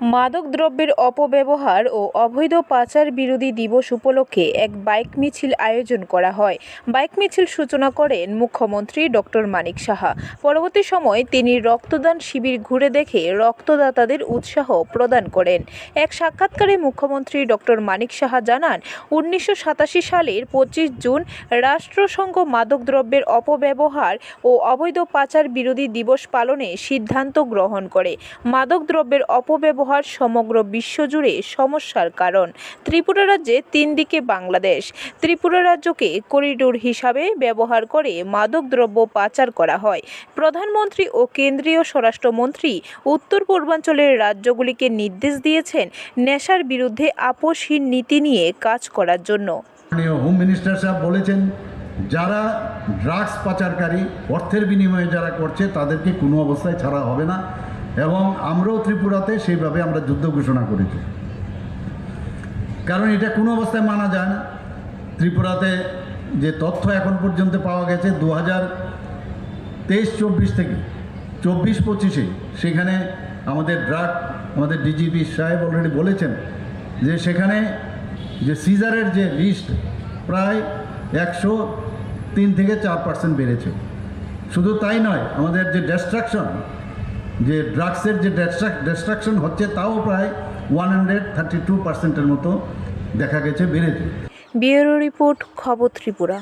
মাদক দ্রব্যের অপব্যবহার ও অবৈধ পাচার বিরোধী দিবস উপলক্ষে এক বাইক মিছিল আয়োজন করা হয়। বাইক মিছিল সূচনা করেন মুখ্যমন্ত্রী ডক্টর মানিক সাহা। পরবর্তী সময় তিনি রক্তদান শিবির ঘুরে দেখে রক্তদাতাদের উৎসাহ প্রদান করেন। এক সাক্ষাৎকারে মুখ্যমন্ত্রী ডক্টর মানিক সাহা জানান, উনিশশো সাতাশি সালের পঁচিশ জুন রাষ্ট্রসংঘ মাদকদ্রব্যের অপব্যবহার ও অবৈধ পাচার বিরোধী দিবস পালনে সিদ্ধান্ত গ্রহণ করে। মাদকদ্রব্যের অপব্যবহার সমগ্র বিশ্বজুড়ে সমস্যার কারণ। ত্রিপুরা রাজ্যে তিন দিকে বাংলাদেশ। ত্রিপুরা রাজ্যকে করিডোর হিসাবে ব্যবহার করে মাদকদ্রব্য পাচার করা হয়। প্রধানমন্ত্রী ও কেন্দ্রীয় স্বরাষ্ট্রমন্ত্রী উত্তর পূর্বাঞ্চলের রাজ্যগুলিকে নির্দেশ দিয়েছেন নেশার বিরুদ্ধে আপোষহীন নীতি নিয়ে কাজ করার জন্য। বলেছেন, যারা ড্রাগস পাচারকারী, অর্থের বিনিময়ে যারা করছে, তাদেরকে কোনো অবস্থায় ছাড়া হবে না। এবং আমরাও ত্রিপুরাতে সেইভাবে আমরা যুদ্ধ ঘোষণা করেছি। কারণ এটা কোনো অবস্থায় মানা যায় না। ত্রিপুরাতে যে তথ্য এখন পর্যন্ত পাওয়া গেছে, দু হাজার তেইশ, চব্বিশ থেকে, চব্বিশ পঁচিশে, সেখানে আমাদের ড্রাগ, আমাদের ডিজিপি সাহেব অলরেডি বলেছেন যে সেখানে যে সিজারের যে লিস্ট প্রায় একশো তিন থেকে চার পার্সেন্ট বেড়েছে। শুধু তাই নয়, আমাদের যে ডেস্ট্রাকশন যে ড্রাগসের যে ডেস্ট্রাকশন হচ্ছে, তাও প্রায় ওয়ান হান্ড্রেড থার্টি টু পার্সেন্টের মতো দেখা গেছে, বেড়েছে। ব্যুরো রিপোর্ট, খবর ত্রিপুরা।